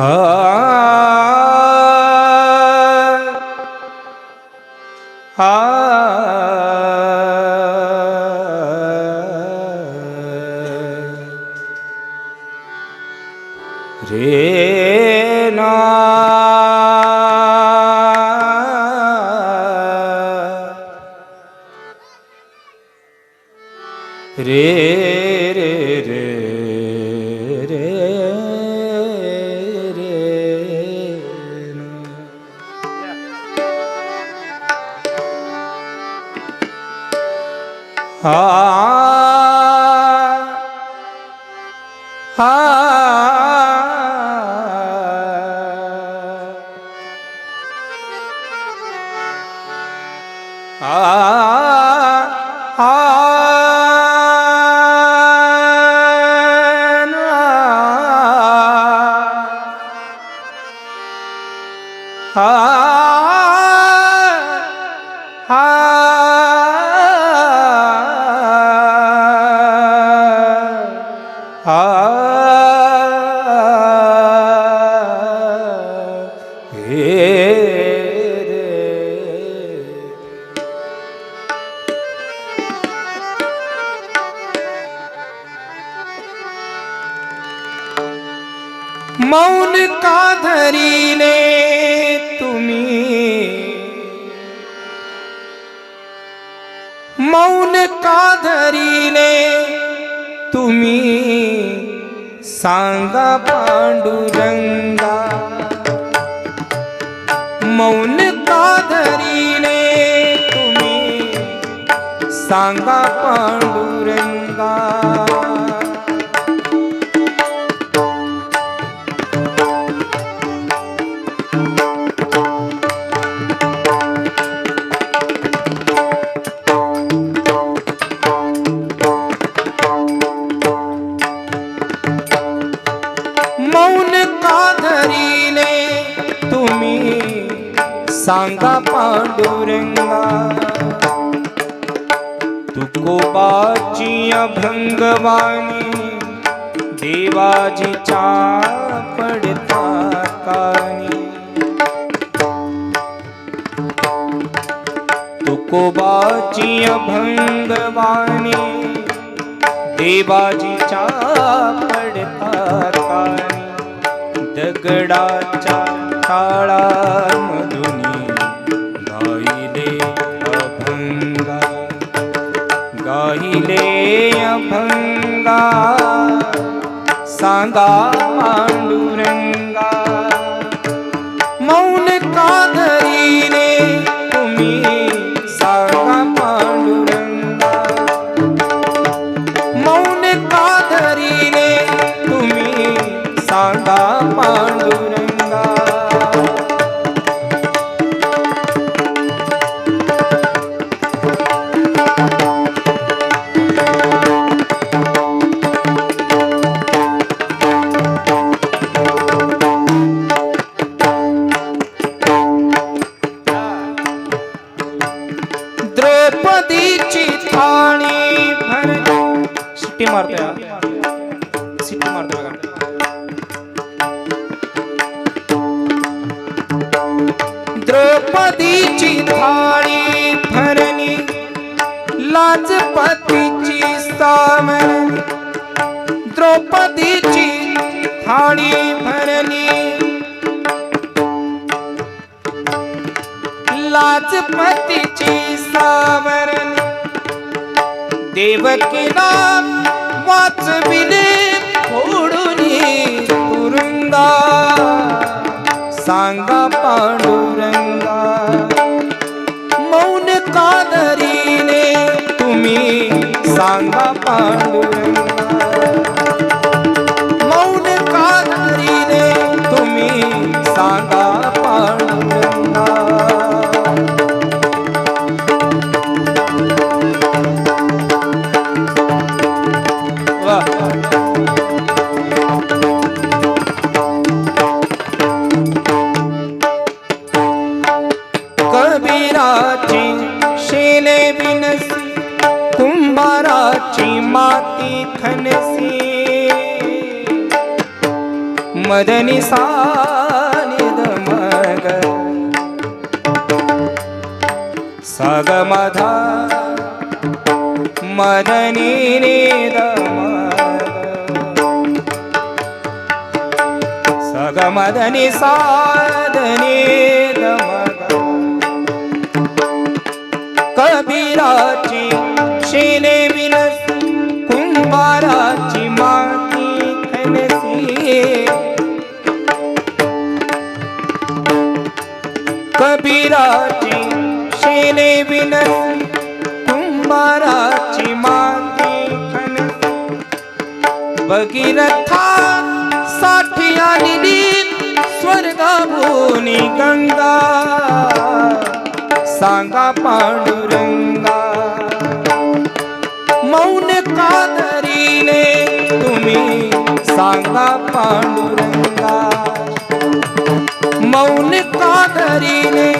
아, 아, 레나 레레레 मौन सांगा पांडुरंगा मौन का धरीले तुम्ही सांगा पांडुरंगा. पांडुरंगा तुकोबाची अभंगवाणी देवाजीच्या पडता कानी तुकोबाची अभंगवाणी देवाजीच्या पडता कानी दगडाच्या टाळामधून सांगा लाजपतीची सावरणी द्रौपदीची थाळी भरणी. लाजपतीची सावरण देवकीला वाचविले फोडून तुरुंगा सांगा पांडुरंगा. तुम्ही सांगा पांडुरंग. मदनी सानिद मग सग मधा मदनी निद सग मदनी साधनी कबीराची शेने विनस शेने विनस कुंभाराची माती भगीरथा साठी आलेली स्वर्गाभूनी गंगा। सांगा पांडुरंगा मौन कादरीने तुम्ही सांगा पांडुरंगा। मौन कादरीने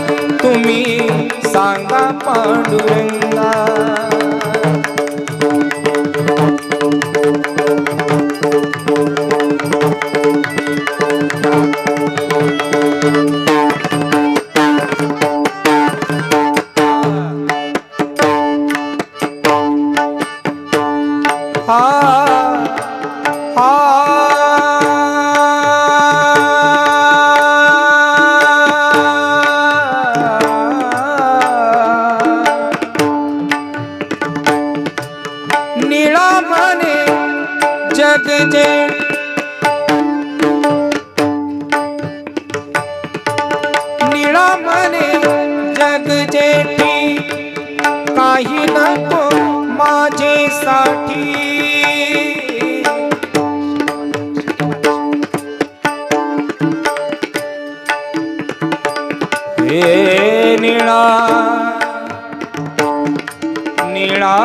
तुम्ही सांगा पांडुरंगा निळा मने जग जे। निळा मने जग जेठी काही नको माझे साठी। हे निळा निळा।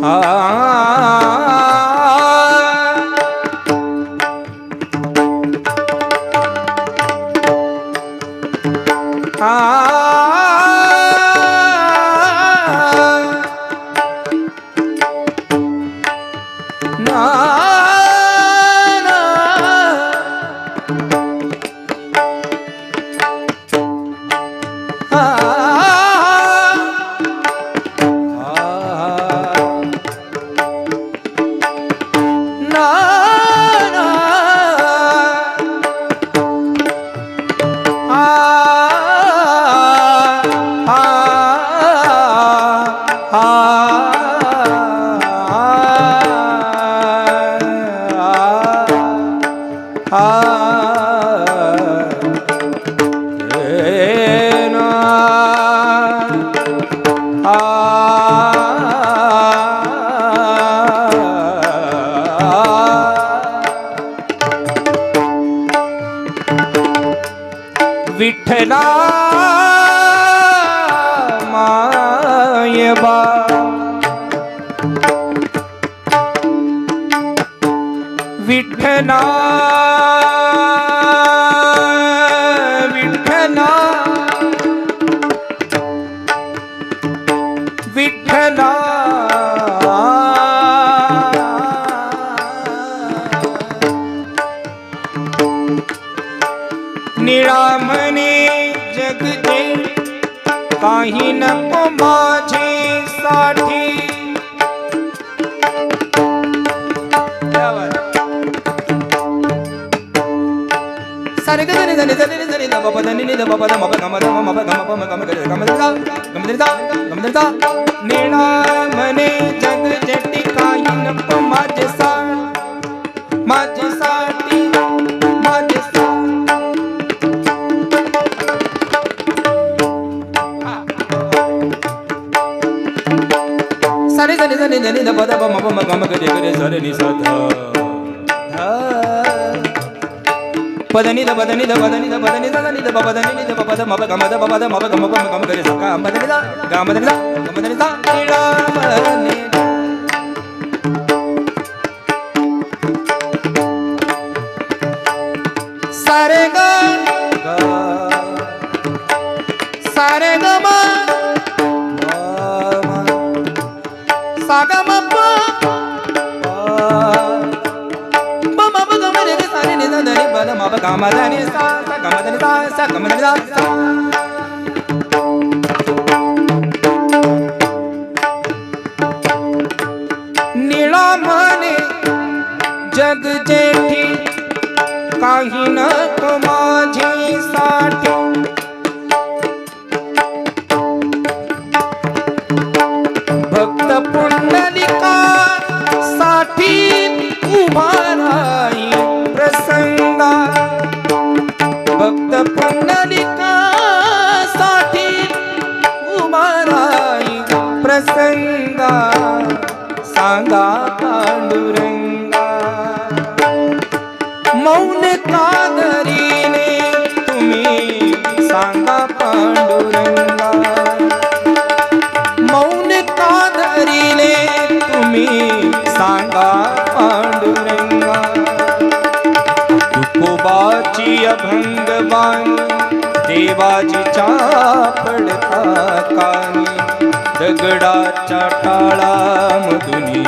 ना Ah. निळा म्हणे जग काही नको माझे साठी सारे ग धनी बाबा नि ध बाबा ध मप गम ध मप गम गम गम ध गम ध गम ध निळा जग जटी काही नको माझे सा माझे साठी सारे जनी जनी जनी द पद म म गम गरे गरे सरे नि सा ध ध पदनी द पदनी द पदनी द पदनी द नी द प पदनी नि द प पद म प गम द प पद म प गम प म गम गरे सा का म म्हणे जग जेठी काही नको माझी। पांडुरंगा। मौन कादरीने तुम्ही सांगा पांडुरंगा। मौन कादरीने तुम्ही सांगा पांडुरंगा। तुकोबाची अभंगवाणी देवाजीच्या पडता कानी दगडाच्या टाळा मधुनी